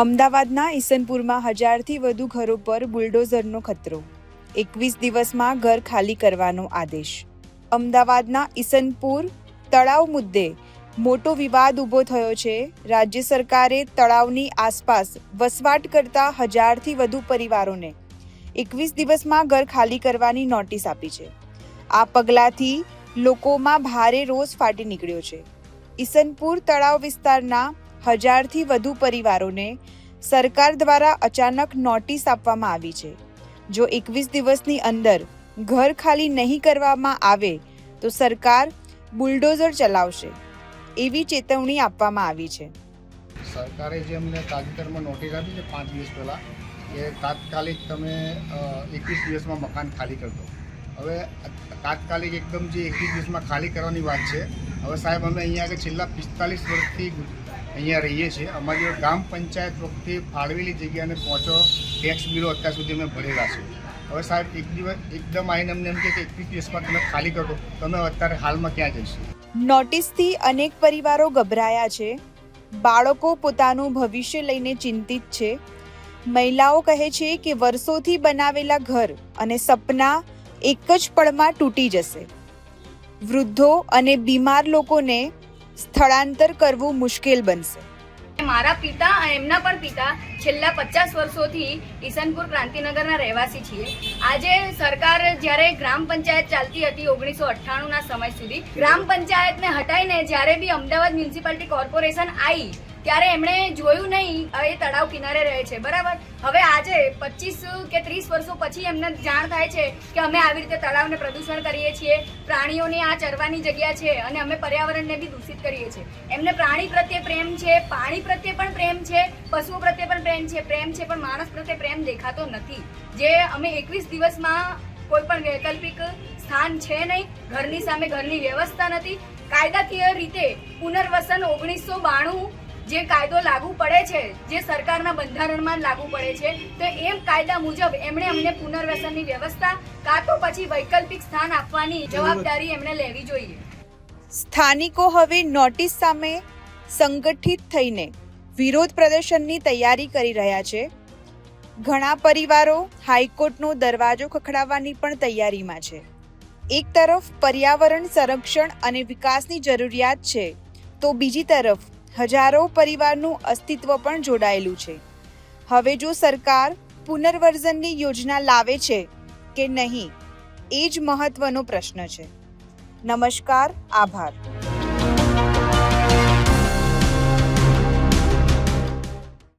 અમદાવાદના ઈસનપુરમાં હજારથી વધુ ઘરો પર બુલડોઝરનો ખતરો. એકવીસ દિવસમાં ઘર ખાલી કરવાનો આદેશ. અમદાવાદના ઈસનપુર તળાવ મુદ્દે મોટો વિવાદ ઊભો થયો છે. રાજ્ય સરકારે તળાવની આસપાસ વસવાટ કરતા હજારથી વધુ પરિવારોને એકવીસ દિવસમાં ઘર ખાલી કરવાની નોટિસ આપી છે. આ પગલાંથી લોકોમાં ભારે રોષ ફાટી નીકળ્યો છે. ઈસનપુર તળાવ વિસ્તારના હજારથી વધુ પરિવારોને સરકાર દ્વારા અચાનક નોટિસ આપવામાં આવી છે. જો એકવીસ દિવસની અંદર ઘર ખાલી નહીં કરવામાં આવે, તો સરકાર બુલડોઝર ચલાવશે, એવી ચેતવણી આપવામાં આવી છે. સરકારે જે અમને તાજેતરમાં નોટિસ આપી છે પાંચ દિવસ પહેલાં, કે તાત્કાલિક તમે એકવીસ દિવસમાં મકાન ખાલી કરી દો. હવે તાત્કાલિક એકદમ જે એકવીસ દિવસમાં ખાલી કરવાની વાત છે, હવે સાહેબ, અમે અહીંયા આગળ છેલ્લા પિસ્તાલીસ વર્ષથી અહીંયા રહીએ છીએ. અમારી ગ્રામ પંચાયત વખતે ફાળવેલી જગ્યાને પહોંચો ટેક્સ બિલો અત્યાર સુધી અમે ભરેલા છે. હવે સાહેબ, એક દિવસ એકદમ આવીને અમને એમ કે એકવીસ દિવસમાં તમે ખાલી કરો, તમે અત્યારે હાલમાં ક્યાં જઈશું નોટિસથી અનેક પરિવારો ગભરાયા છે. બાળકો પોતાનું ભવિષ્ય લઈને ચિંતિત છે. મહિલાઓ કહે છે કે વર્ષોથી બનાવેલા ઘર અને સપના એક જ પળમાં તૂટી જશે. વૃદ્ધો અને બીમાર લોકોને સ્થળાંતર કરવું મુશ્કેલ બનશે. મારા પિતા એમના પણ પિતા છેલ્લા પચાસ વર્ષોથી ઈસનપુર ક્રાંતિનગરના રહેવાસી છીએ. આજે સરકાર જ્યારે ગ્રામ પંચાયત ચાલતી હતી ઓગણીસો અઠ્ઠાણુંના સમય સુધી, ગ્રામ પંચાયતને હટાઈને જ્યારે બી અમદાવાદ મ્યુનિસિપાલિટી કોર્પોરેશન આવી ત્યારે એમણે જોયું નહીં એ તળાવ કિનારે રહે છે. બરાબર? હવે આજે પચીસ કે ત્રીસ વર્ષો પછી એમને જાણ થાય છે કે અમે આવી રીતે તળાવને પ્રદૂષણ કરીએ છીએ, પ્રાણીઓની આ ચરવાની જગ્યા છે અને અમે પર્યાવરણને બી દૂષિત કરીએ છીએ. એમને પ્રાણી પ્રત્યે પ્રેમ છે, પાણી પ્રત્યે પણ પ્રેમ છે, પશુઓ પ્રત્યે પણ પ્રેમ છે પ્રેમ છે પણ માણસ પ્રત્યે પ્રેમ દેખાતો નથી. જે અમે એકવીસ દિવસમાં કોઈ પણ વૈકલ્પિક સ્થાન છે નહીં ઘરની સામે ઘરની વ્યવસ્થા નથી કાયદાકીય રીતે પુનર્વસન ઓગણીસો બાણું જે કાયદો લાગુ પડે છે જે સરકારના બંધારણમાં લાગુ પડે છે તો એમ કાયદા મુજબ એમણે અમને પુનર્વસનની વ્યવસ્થા કાં તો પછી વૈકલ્પિક સ્થાન આપવાની જવાબદારી એમણે લેવી જોઈએ. સ્થાનિકો હવે નોટિસ સામે સંગઠિત થઈને વિરોધ પ્રદર્શનની તૈયારી કરી રહ્યા છે. ઘણા પરિવારો હાઈકોર્ટનો દરવાજો ખખડાવવાની પણ તૈયારીમાં છે. એક તરફ પર્યાવરણ સંરક્ષણ અને વિકાસની જરૂરિયાત છે, તો બીજી તરફ હજારો પરિવારનું અસ્તિત્વ પણ જોડાયેલું છે. હવે જો સરકાર પુનર્વર્ઝનની યોજના લાવે છે કે નહીં, એ જ મહત્વનો પ્રશ્ન છે. નમસ્કાર, આભાર.